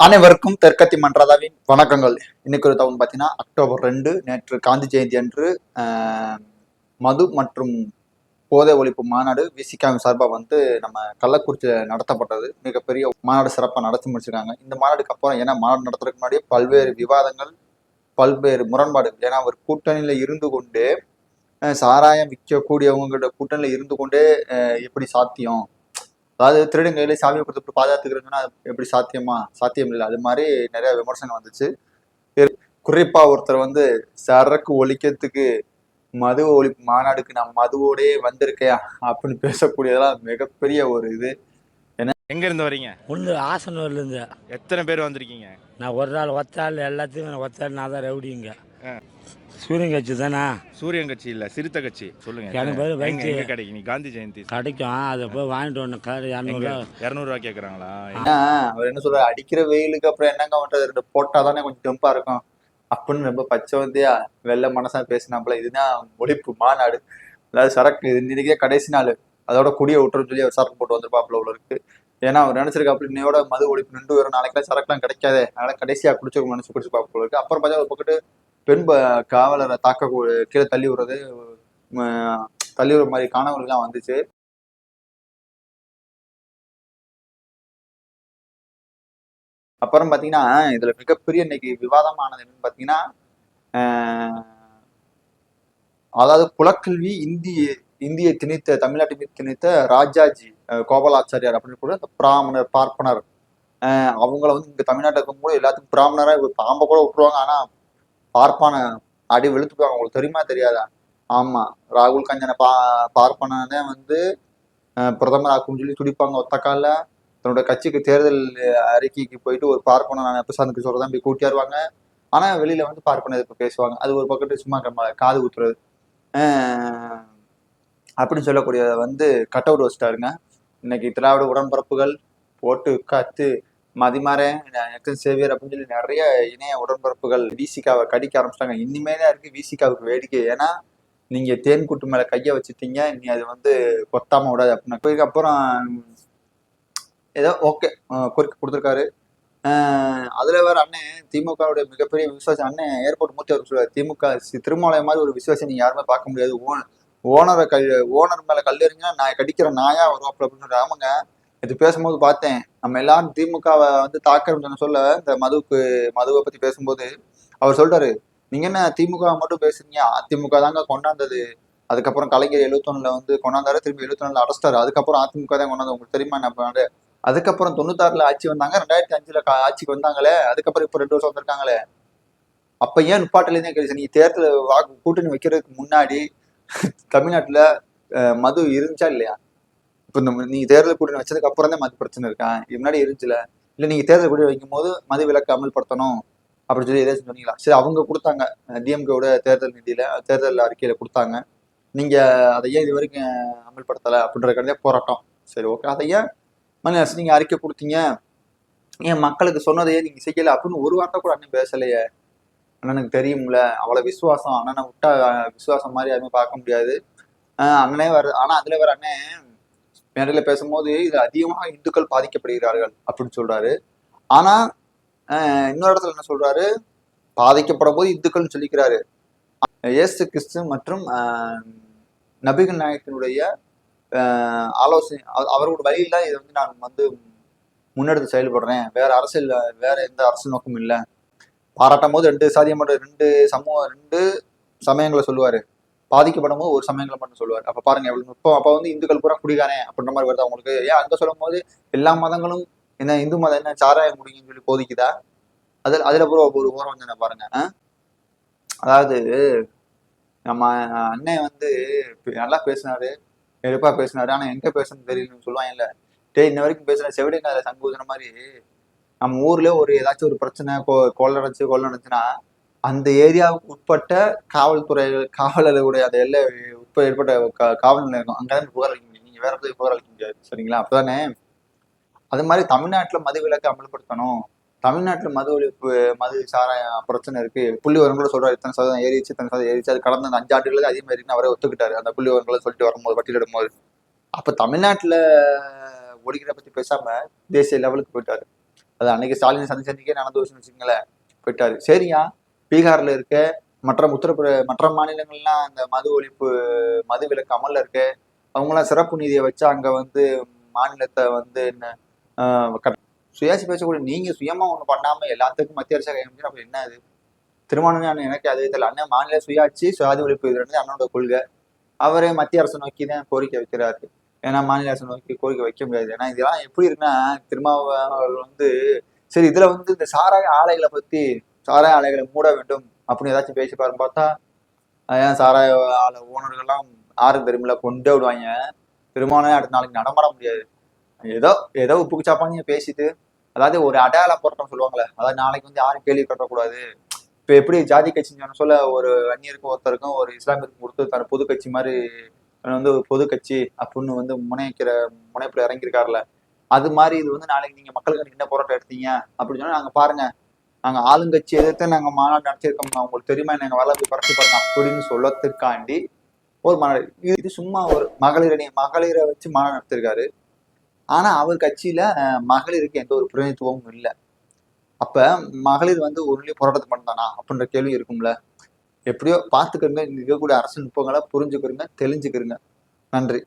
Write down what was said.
அனைவருக்கும் தெற்கத்தி மன்றதாவின் வணக்கங்கள். இன்னைக்கு ஒரு தகவல் பார்த்தீங்கன்னா அக்டோபர் ரெண்டு நேற்று காந்தி ஜெயந்தி அன்று மது மற்றும் போதை ஒழிப்பு மாநாடு விசிகாவின் சார்பாக வந்து நம்ம கள்ளக்குறிச்சியில் நடத்தப்பட்டது. மிகப்பெரிய மாநாடு சிறப்பாக நடத்தி முடிச்சிருக்காங்க. இந்த மாநாடுக்கு அப்புறம் ஏன்னா மாநாடு நடத்துறதுக்கு முன்னாடியே பல்வேறு விவாதங்கள் பல்வேறு முரண்பாடு ஏன்னா ஒரு கூட்டணியில் இருந்து கொண்டு சாராயம் விற்கக்கூடியவங்களோட கூட்டணியில் இருந்து கொண்டே எப்படி சாத்தியம்? அதாவது திருடன் கையில சாவியை கொடுத்துட்டு பாதுகாத்துக்கிறதுன்னா அது எப்படி சாத்தியமா? சாத்தியம் இல்லை அது மாதிரி நிறைய விமர்சனம் வந்துச்சு. குறிப்பா ஒருத்தர் வந்து சரக்கு ஒழிக்கிறதுக்கு மது ஒழிப்பு மாநாடுக்கு நான் மதுவோடே வந்திருக்கேன் அப்படின்னு பேசக்கூடியதெல்லாம் மிகப்பெரிய ஒரு இது. எங்க இருந்து வரீங்க? ஒன்று ஆசனூர்லேருந்து எத்தனை பேர் வந்திருக்கீங்க? நான் ஒரு நாள் ஒத்தாள் எல்லாத்தையும் நான் ஒத்தாள் நான் தான் ரவுடிங்க. சூரியன் கட்சி தானே? சூரியன் கட்சி இல்ல சிறுத்தை கட்சி. சொல்லுங்க. எனக்கு எங்க எங்க கிடைக்கும்? நீ காந்தி ஜெயந்தி. கிடைக்கும். அதை போய் வாங்கிட்டு வரணும். கலர் இரநூறுவா. இரநூறுவா கேக்குறாங்களா? ஏன்னா அவர் என்ன சொல்றாரு? அடிக்கிற வெயிலுக்கு அப்புறம் என்னங்க பண்றது? ரெண்டு போட்டா தானே கொஞ்சம் டெம்பா இருக்கும். அப்படின்னு ரொம்ப பச்சை வந்தியா வெள்ளை மனசா பேசினாப்புல. இதுதான் ஒழிப்பு மாநாடு. அதாவது சரக்கு இது இன்னைக்கே கடைசி நாள். அதோட குடியை விட்டுறன்னு சொல்லி அவர் சரக்கு போட்டு வந்திருப்பாப்புல உள்ள இருக்கு. ஏன்னா அவர் நினைச்சிருக்காப்புல இன்னையோட மது ஒழிப்பு நின்று வரும். நாளைக்கெல்லாம் சரக்குலாம் கிடைக்காதே. அதனால கடைசியா குடிச்சு நினைச்சு குடிச்சு பார்ப்போம் இருக்கு. அப்புறம் பார்த்தா ஒரு பக்கத்து பெண் காவலரை தாக்க கீழே தள்ளி விடுறது தள்ளி விடுற மாதிரி காணவர்கள்லாம் வந்துச்சு. அப்புறம் பார்த்தீங்கன்னா இதில் மிகப்பெரிய இன்னைக்கு விவாதமானது என்னன்னு பார்த்தீங்கன்னா அதாவது குலக்கல்வி இந்திய இந்திய திணித்த தமிழ்நாட்டு மீது திணித்த ராஜாஜி கோபாலாச்சாரியார் அப்படின்னு கூட பிராமணர் பார்ப்பனர் அவங்கள வந்து இங்கே தமிழ்நாட்டில் இருக்கும்போது எல்லாத்துக்கும் பிராமணராக பாம்பை கூட விட்டுருவாங்க. ஆனால் பார்ப்பான அடி வெளுத்துக்குவாங்க உங்களுக்கு தெரியுமா? தெரியாதா? ஆமா. ராகுல் காஞ்சனை பா பார்ப்பனே வந்து பிரதமர் ஆக்கும்னு சொல்லி துடிப்பாங்க ஒத்தக்கால தன்னோட கட்சிக்கு தேர்தல் அறிக்கைக்கு போயிட்டு ஒரு பார்ப்பன நான் பிரசாந்துக்கு சொல்றதான் போய் கூட்டியாருவாங்க. ஆனா வெளியில வந்து பார்ப்பன எதிர்ப்பு பேசுவாங்க. அது ஒரு பக்கத்து சும்மா கம்ம- காது குத்துறது. அப்படின்னு சொல்லக்கூடியதை வந்து கட் அவுட் வச்சுட்டாருங்க. இன்னைக்கு திராவிட உடன்பரப்புகள் போட்டு கத்து மதிமாறேன் எக்ஸன் சேவியர் அப்படின்னு சொல்லி நிறைய இணைய உடன்பரப்புகள் விசிகாவை கடிக்க ஆரம்பிச்சிட்டாங்க. இனிமே தான் இருக்கு விசிகாவுக்கு வேடிக்கை. ஏன்னா நீங்க தேன் கூட்டு மேல கையை வச்சுட்டீங்க நீ அது வந்து கொத்தாம விடாது அப்படின்னு. அப்புறம் ஏதோ ஓகே கோரிக்கை கொடுத்துருக்காரு. அதில் அதுல வேற அண்ணன் திமுகவுடைய மிகப்பெரிய விசுவாசம் அண்ணன் ஏர்போர்ட் மூத்தி அவர் சொல்லுவார் திமுக சி- மாதிரி ஒரு விசுவாசம் நீங்க யாருமே பார்க்க முடியாது. ஓன ஓனரை கல் ஓனர் மேல கல் எறிஞ்சா நான் கடிக்கிற நாயா வருவாப்புல அப்படின்னு சொல்றாரு. இது பேசும்போது பார்த்தேன். நம்ம எல்லாரும் திமுகவை வந்து தாக்கணும் சொல்ல இந்த மதுவுக்கு மதுவை பத்தி பேசும்போது அவர் சொல்றாரு நீங்க என்ன திமுக மட்டும் பேசுறீங்க? அதிமுக தாங்க கொண்டாந்தது. அதுக்கப்புறம் கலைஞர் எழுபத்தொன்னுல வந்து கொண்டாந்தாரு திரும்பி எழுபத்தொன்னுல அடைச்சிட்டாரு. அதுக்கப்புறம் அதிமுக தான் கொண்டாந்து உங்களுக்கு தெரியுமா என்ன பண்ணாரு? அதுக்கப்புறம் தொண்ணூத்தாறுல ஆட்சி வந்தாங்க. ரெண்டாயிரத்தி அஞ்சுல ஆட்சிக்கு வந்தாங்களே. அதுக்கப்புறம் இப்ப ரெண்டு வருஷம் வந்திருக்காங்களே. அப்ப ஏன் நிப்பாட்டிலே கேள்வி நீ தேர்தல் வாக்கு கூட்டணி வைக்கிறதுக்கு முன்னாடி தமிழ்நாட்டுல மது இருந்துச்சா இல்லையா? இப்போ இந்த நீங்க தேர்தல் கூட்டணி வச்சதுக்கு அப்புறம் தான் மது பிரச்சனை இருக்கா? இது முன்னாடி இருந்துச்சுல. இல்லை நீங்க தேர்தல் கூட்டணி வைக்கும் போது மது விலக்கு அமல்படுத்தணும் அப்படின்னு சொல்லி ஏதாச்சும் சொன்னீங்களா? சரி அவங்க கொடுத்தாங்க. டிஎம்கேவோட தேர்தல் நிதியில தேர்தல் அறிக்கையில கொடுத்தாங்க. நீங்க அதை ஏன் இது வரைக்கும் அமல்படுத்தலை அப்படின்ற கடையே போராட்டம். சரி ஓகே. அதை ஏன் மணி அரசு நீங்க அறிக்கை கொடுத்தீங்க? ஏன் மக்களுக்கு சொன்னதையே நீங்க செய்யலை அப்படின்னு ஒரு வார்த்தை கூட அண்ணன் பேசலையே? அண்ணனுக்கு தெரியும்ல. அவ்வளோ விசுவாசம். அண்ணனை விட்டா விசுவாசம் மாதிரி யாருமே பார்க்க முடியாது. அண்ணனே வர ஆனால் அதில் வேற அண்ணன் மேடையில பேசும்போது இது அதிகமாக இந்துக்கள் பாதிக்கப்படுகிறார்கள் அப்படின்னு சொல்றாரு. ஆனா இன்னொரு இடத்துல என்ன சொல்றாரு? பாதிக்கப்படும் போது இந்துக்கள்னு சொல்லிக்கிறாரு. இயேசு கிறிஸ்து மற்றும் நபிகள் நாயகத்தினுடைய ஆலோசனை அவ- அவரோட வழியில இதை வந்து நான் வந்து முன்னெடுத்து செயல்படுறேன். வேற அரசியல் வேற எந்த அரசு நோக்கமும் இல்லை. பாராட்டும் போது ரெண்டு சாதியம் ரெண்டு சமூகம் ரெண்டு சமயங்களை சொல்லுவாரு. பாதிக்கப்படும் போது ஒரு சமயங்களை மட்டும் சொல்லுவார். அப்ப பாருங்க எவ்வளவு நுட்பம் அப்ப வந்து இந்துக்கள் பூரா குடிகாரன் அப்படின்ற மாதிரி வருது அவங்களுக்கு. ஏன் அங்க சொல்லும் போது எல்லா மதங்களும் என்ன இந்து மதம் என்ன சாராயம் முடியும்னு சொல்லி போதிக்குதா? அதுல அதுல பூரா ஒரு ஓரம் வந்து என்ன பாருங்க அதாவது நம்ம அண்ணன் வந்து நல்லா பேசினாரு எடுப்பா பேசினாரு ஆனா எங்க பேசணும்னு தெரியலன்னு சொல்லுவாங்க இல்ல. டேய் இன்ன வரைக்கும் பேசுற செவிடுங்க சங்கூதுன மாதிரி நம்ம ஊர்ல ஒரு ஏதாச்சும் ஒரு பிரச்சனை கொ கொள்ளை நடந்துச்சு கொள்ளை நடந்துச்சுன்னா அந்த ஏரியாவுக்கு உட்பட்ட காவல்துறை காவலர்களுடைய அந்த எல்லை உட்ப ஏற்பட்ட காவல் நிலையம் இருக்கும் அங்கதான் புகார் அளிக்க முடியும். நீங்க வேற போய் புகார் அளிக்க முடியாது. சரிங்களா? அப்பதானே? அது மாதிரி தமிழ்நாட்டுல மது விலக்கை அமல்படுத்தணும். தமிழ்நாட்டுல மது ஒழிப்பு மது சாராய பிரச்சனை இருக்கு. புள்ளி வரும் கூட சொல்றாரு. இத்தனை சதவீதம் ஏறிச்சு இத்தனை சதவீதம் ஏறிச்சு அது கடந்த அந்த அஞ்சு ஆண்டுகளுக்கு அதே மாதிரி அவரே ஒத்துக்கிட்டாரு. அந்த புள்ளி வரங்களை சொல்லிட்டு வரும்போது பட்டியலிடும் போது அப்ப தமிழ்நாட்டுல ஒழிக்கிற பத்தி பேசாம தேசிய லெவலுக்கு போயிட்டாரு. அது அன்னைக்கு ஸ்டாலின் சந்தி சந்திக்கே நடந்து வச்சுன்னு வச்சுங்களேன் போயிட்டாரு. சரியா? பீகார்ல இருக்க மற்ற உத்தரப்பிர மற்ற மாநிலங்கள்லாம் அந்த மது ஒழிப்பு மது விலக்கு அமல்ல இருக்கு அவங்களாம் சிறப்பு நிதியை வச்சு அங்க வந்து மாநிலத்தை வந்து என்ன ஆஹ் சுயாட்சி பேசக்கூடிய நீங்க சுயமா ஒண்ணு பண்ணாம எல்லாத்துக்கும் மத்திய அரசு கையெழுத்து அப்ப என்ன அது? திருமணம் எனக்கு அதே தெரியல. அண்ணன் மாநில சுயாட்சி சுயாதி ஒழிப்பு இது ரெண்டு அண்ணனோட கொள்கை. அவரே மத்திய அரசு நோக்கி தான் கோரிக்கை வைக்கிறாரு. ஏன்னா மாநில அரசு நோக்கி கோரிக்கை வைக்க முடியாது. ஏன்னா இதெல்லாம் எப்படி இருக்குன்னா திருமாவளவன் வந்து சரி இதுல வந்து இந்த சாராய ஆலைகளை பத்தி சாராய ஆலைகளை மூட வேண்டும் அப்படின்னு ஏதாச்சும் பேசி பாருன்னு பார்த்தா ஏன் சாராய ஆலை ஓனர்கள்லாம் ஆறு பெருமில கொண்டு விடுவாங்க. திருமணம் அடுத்த நாளைக்கு நடமாட முடியாது. ஏதோ ஏதோ உப்புக்கு சாப்பாங்க பேசிட்டு அதாவது ஒரு அடையாள போராட்டம் சொல்லுவாங்களே அதாவது நாளைக்கு வந்து யாரும் கேள்வி கட்டக்கூடாது. இப்போ எப்படி ஜாதி கட்சின்னு சொல்ல ஒரு அந்நியருக்கும் ஒருத்தருக்கும் ஒரு இஸ்லாமியருக்கும் கொடுத்து தன் பொது கட்சி மாதிரி வந்து ஒரு பொது கட்சி அப்படின்னு வந்து முனைக்கிற முனைப்புல இறங்கியிருக்காருல அது மாதிரி இது வந்து நாளைக்கு நீங்க மக்களுக்கு என்ன போராட்டம் எடுத்தீங்க அப்படின்னு சொன்னா நாங்க பாருங்க. நாங்கள் ஆளுங்கட்சி எதிர்த்து நாங்கள் மாநாடு நடத்தியிருக்கோம் உங்களுக்கு தெரியுமா? நாங்கள் வரல பரப்பி பரட்டி பாருங்க. அப்படின்னு சொல்லத்துக்காண்டி ஒரு மாநாடு. இது- சும்மா ஒரு மகளிரணி மகளிரை வச்சு மாநாடு நடத்திருக்காரு. ஆனால் அவர் கட்சியில மகளிருக்கு எந்த ஒரு பிரதிநிதித்துவமும் இல்லை. அப்போ மகளிர் வந்து ஒருநிலை போராட்டத்தை பண்ணானா? அப்படின்ற கேள்வி இருக்கும்ல. எப்படியோ பார்த்துக்கிறங்க இருக்கக்கூடிய அரசு நுட்பங்களை புரிஞ்சுக்கிறங்க தெளிஞ்சுக்கிறங்க. நன்றி.